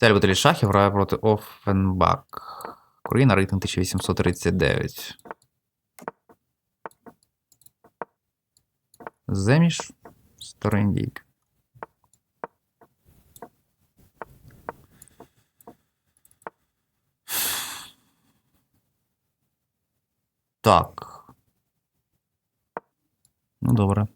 Ця любителі шахів грає проти Оффенбак. Україна рейтинг 1839. Земіш. Староіндійка. Так. Ну, добре.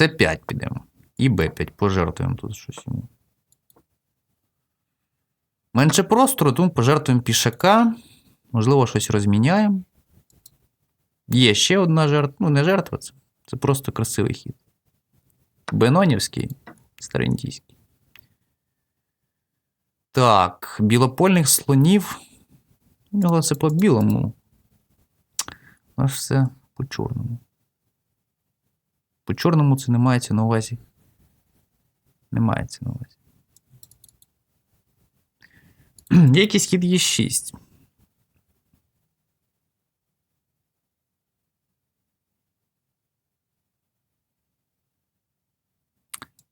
Це 5 підемо. І Б5 пожертвуємо тут щось йому. Менше простору, тому пожертвуємо пішака. Можливо, щось розміняємо. Є ще одна жертва. Ну, не жертва, це, це просто красивий хід. Бенонівський, старентійський. Так, білопольних слонів. У нього це по білому. У нас все по чорному. По чорному це не мається на увазі. Не мається на увазі. Якийсь хід є 6.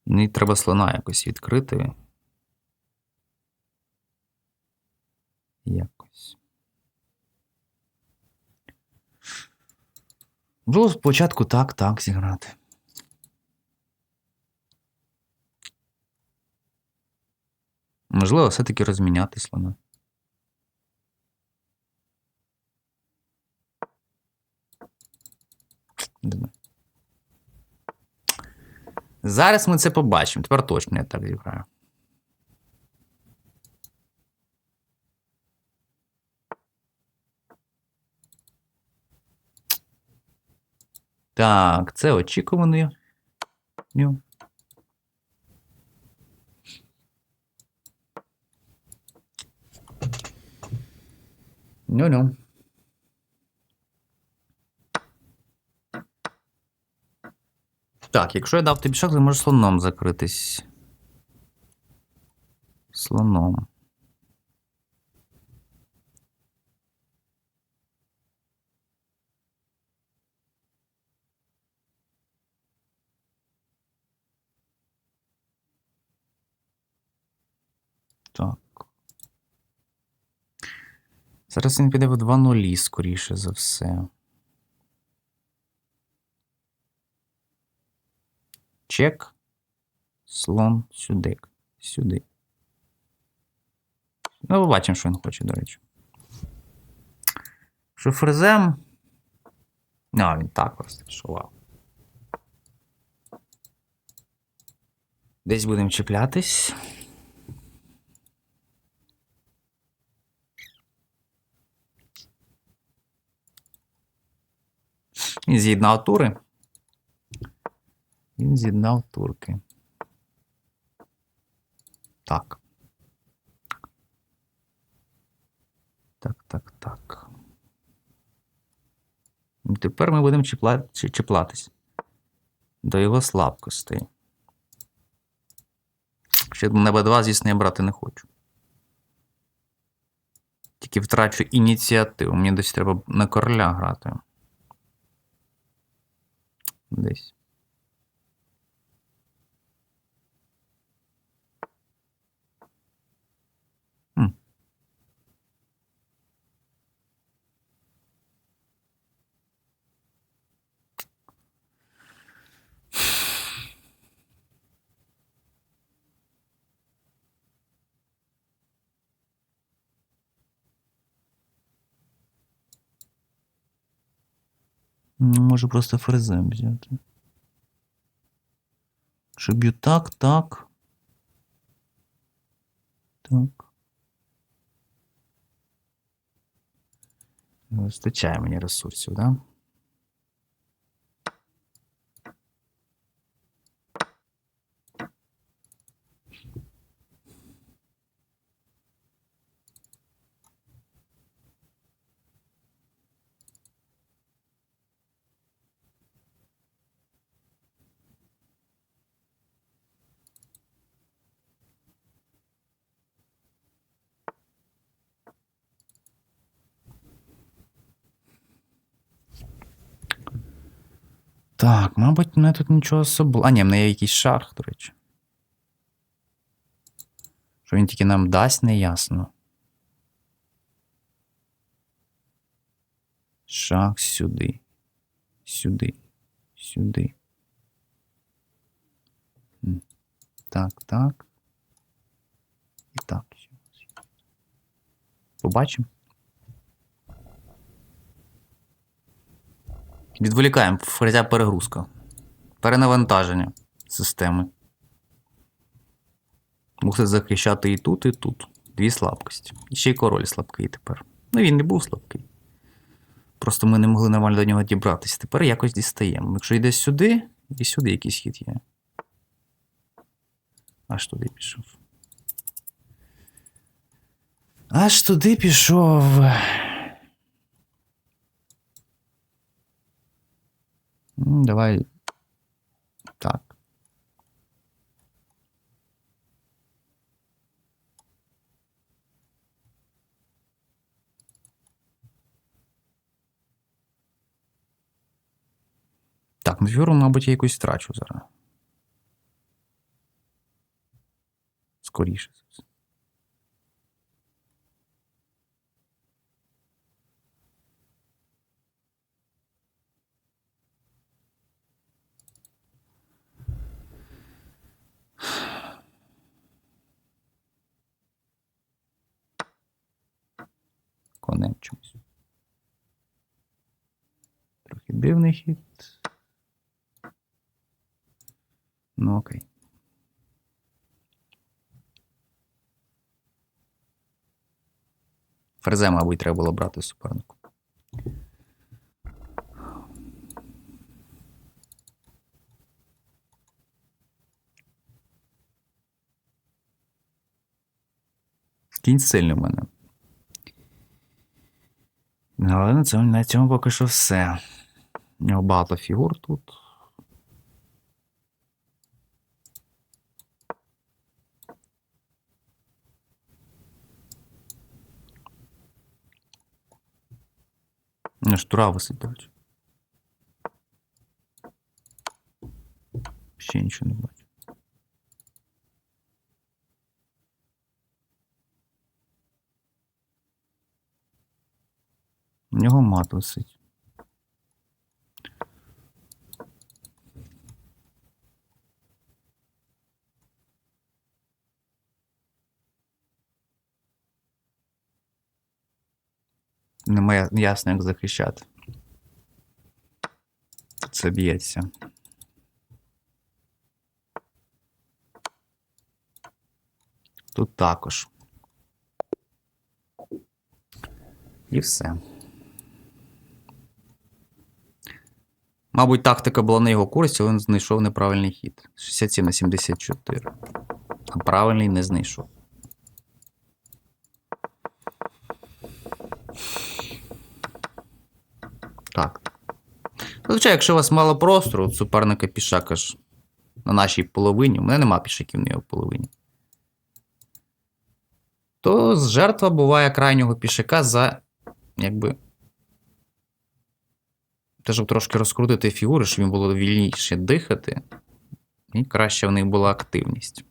Мені треба слона якось відкрити. Якось. Можливо, спочатку так, так зіграти. Можливо, все-таки розміняти слона. Зараз ми це побачимо. Тепер точно я так зіграю. Так, це очікуваний. Ню. Ню-ню. Так, якщо я дав тобі шах, ти можеш слоном закритись. Слоном. Так. Зараз він піде в 2 нулі, скоріше за все. Чек. Слон сюди. Сюди. Ну, побачимо, що він хоче, до речі. Що фрезем. А, він так просто. Десь будемо чіплятись. Він з'єднав тури. Він з'єднав турки. Так. Так, так, так. Тепер ми будемо чіпла... чіплатись до його слабкостей. Ще на Б2, звісно, я брати не хочу. Тільки втрачу ініціативу. Мені десь треба на короля грати. Десь. М. Ну, Можу просто фрезем взяти. Що б'ю так, так. Так. Не вистачає мені ресурсів, да? Так, мабуть, мене тут нічого особливого. А, ні, в мене є якийсь шах, до речі. Що він тільки нам дасть, не ясно. Шах сюди. Сюди. Сюди. Так, так. І так. Побачимо. Відволікаємо фрезя перегрузка. Перенавантаження системи. Мусить захищати і тут, і тут. Дві слабкості. І ще й король слабкий тепер. Ну він не був слабкий. Просто ми не могли нормально до нього дібратися. Тепер якось дістаємо. Якщо йде сюди, і сюди якийсь хід є. Аж туди пішов. Аж туди пішов. Давай. Так. Так, ну фігуру, мабуть, я якусь втрачу зараз. Скоріше. Трохи дивний хід. Ну окей. Ферзе, мабуть, треба було брати супернику. Кінь сильний в мене. Але на цьому, поки що все. У нього багато фігур тут. Не штура висить, до речі. Ще нічого не бачу. У нього мат висить. Немає ясно, як захищати. Це б'ється. Тут також. І все. Мабуть, тактика була на його курсі, він знайшов неправильний хід. 67 на 74. А правильний не знайшов. Так. Зазвичай, якщо у вас мало простору, суперника пішака ж на нашій половині, у мене нема пішаків на його половині. То жертва буває крайнього пішака за якби. Те, щоб трошки розкрутити фігури, щоб їм було вільніше дихати, і краще в них була активність.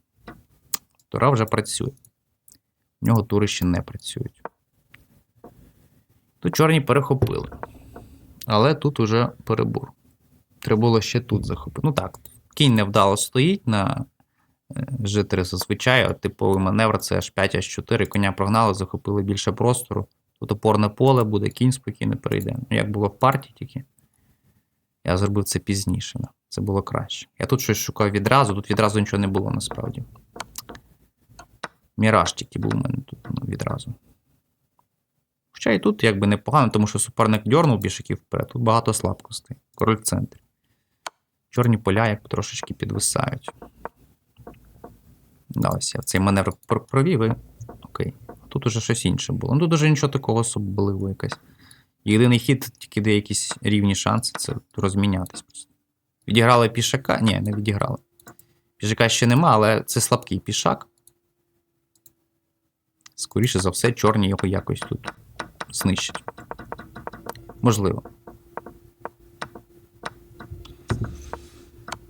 Тура вже працює. В нього тури ще не працюють. Тут чорні перехопили. Але тут уже перебор. Треба було ще тут захопити. Ну так, кінь невдало стоїть на е, G3 зазвичай, а типовий маневр це аж 5 аж 4 коня прогнали, захопили більше простору. Тут опорне поле буде, кінь спокійно перейде. Ну, як було в партії тільки. Я зробив це пізніше. Це було краще. Я тут щось шукав відразу, тут відразу нічого не було насправді. Міраж тільки був у мене тут ну, відразу. Хоча і тут якби непогано, тому що суперник дьорнув пішаків вперед. Тут багато слабкостей. Король в центрі. Чорні поля як трошечки підвисають. Да, ось я цей маневр провів і окей. Тут уже щось інше було. Ну тут уже нічого такого особливого якась. Єдиний хід, тільки де якісь рівні шанси, це розмінятись просто. Відіграли пішака? Ні, не відіграли. Пішака ще нема, але це слабкий пішак. Скоріше за все, чорні його якось тут знищать. Можливо.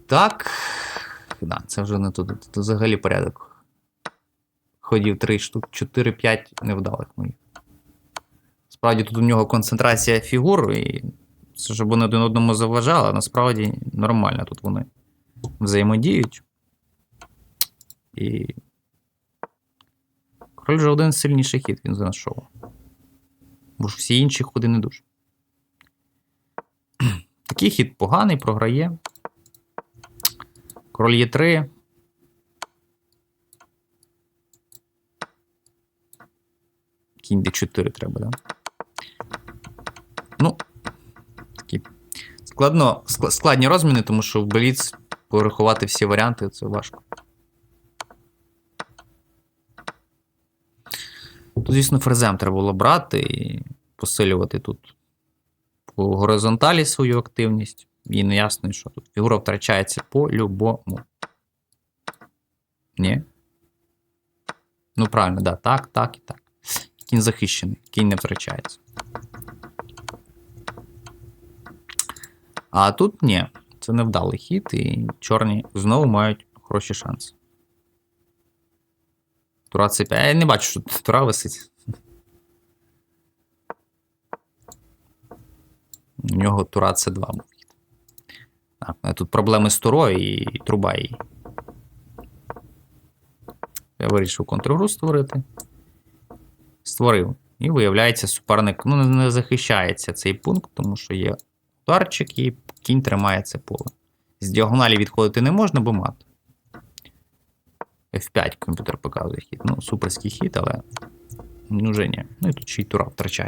Так. Да, це вже не туди. Тут взагалі порядок. Ходів 3 штук, 4-5 невдалих моїх. Справді тут у нього концентрація фігур, і це щоб вони один одному заважали, насправді нормально тут вони взаємодіють. І. Король вже один сильніший хід він знайшов. Бо ж всі інші ходи не дуже. Такий хід поганий, програє. Король є 3. Кінь d4 треба, да? Ну, такі складно, складні розміни, тому що в Бліц порахувати всі варіанти це важко. Тут, звісно, ферзем треба було брати і посилювати тут по горизонталі свою активність. І не ясно, що тут фігура втрачається по-любому. Ні? Ну, правильно, да, так, так і так. Кінь захищений, кінь не втрачається. А тут ні, це невдалий хід, і чорні знову мають хороші шанси. Тура c5. Я не бачу, що тут тура висить. У нього тура c2 був. Так, тут проблеми з турою і труба її. Я вирішив контргру створити. Створив. І виявляється, суперник ну, не захищається цей пункт, тому що є ударчик і кінь тримає це поле. З діагоналі відходити не можна, бо мат. F5 комп'ютер показує хід. Ну, суперський хід, але ну, вже ні. Ну і тут ще й тура втрачає.